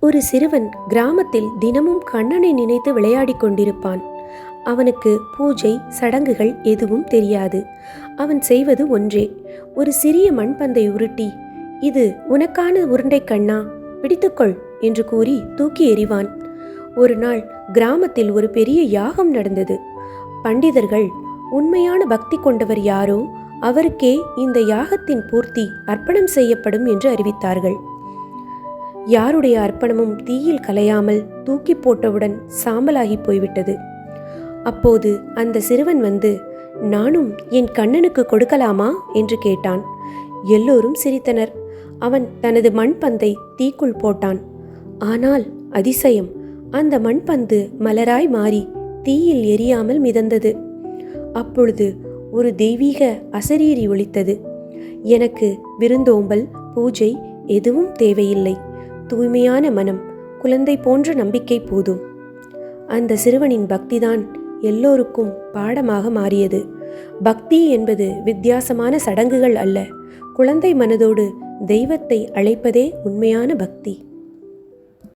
ஒரு சிறுவன் கிராமத்தில் தினமும் கண்ணனை நினைத்து விளையாடிக் கொண்டிருப்பான். அவனுக்கு பூஜை சடங்குகள் எதுவும் தெரியாது. அவன் செய்வது ஒன்றே. ஒரு சிறிய மண்பந்தை உருட்டி இது உனக்கான உருண்டை கண்ணா? பிடித்துக்கொள் என்று கூறி தூக்கி எறிவான். ஒரு நாள் கிராமத்தில் ஒரு பெரிய யாகம் நடந்தது. பண்டிதர்கள் உண்மையான பக்தி கொண்டவர் யாரோ அவருக்கே இந்த யாகத்தின் பூர்த்தி அர்ப்பணம் செய்யப்படும் என்று அறிவித்தார்கள். யாருடைய அர்ப்பணமும் தீயில் கலையாமல் தூக்கி போட்டவுடன் சாம்பலாகி போய்விட்டது. அப்போது அந்த சிறுவன் வந்து நானும் என் கண்ணனுக்கு கொடுக்கலாமா? என்று கேட்டான். எல்லோரும் சிரித்தனர். அவன் தனது மண்பந்தை தீக்குள் போட்டான். ஆனால் அதிசயம்! அந்த மண்பந்து மலராய் மாறி தீயில் எரியாமல் மிதந்தது. அப்பொழுது ஒரு தெய்வீக அசரீரி ஒலித்தது. எனக்கு விருந்தோம்பல் பூஜை எதுவும் தேவையில்லை. தூய்மையான மனம் குழந்தை போன்ற நம்பிக்கை போதும். அந்த சிறுவனின் பக்திதான் எல்லோருக்கும் பாடமாக மாறியது. பக்தி என்பது வித்தியாசமான சடங்குகள் அல்ல குழந்தை மனதோடு தெய்வத்தை அழைப்பதே உண்மையான பக்தி.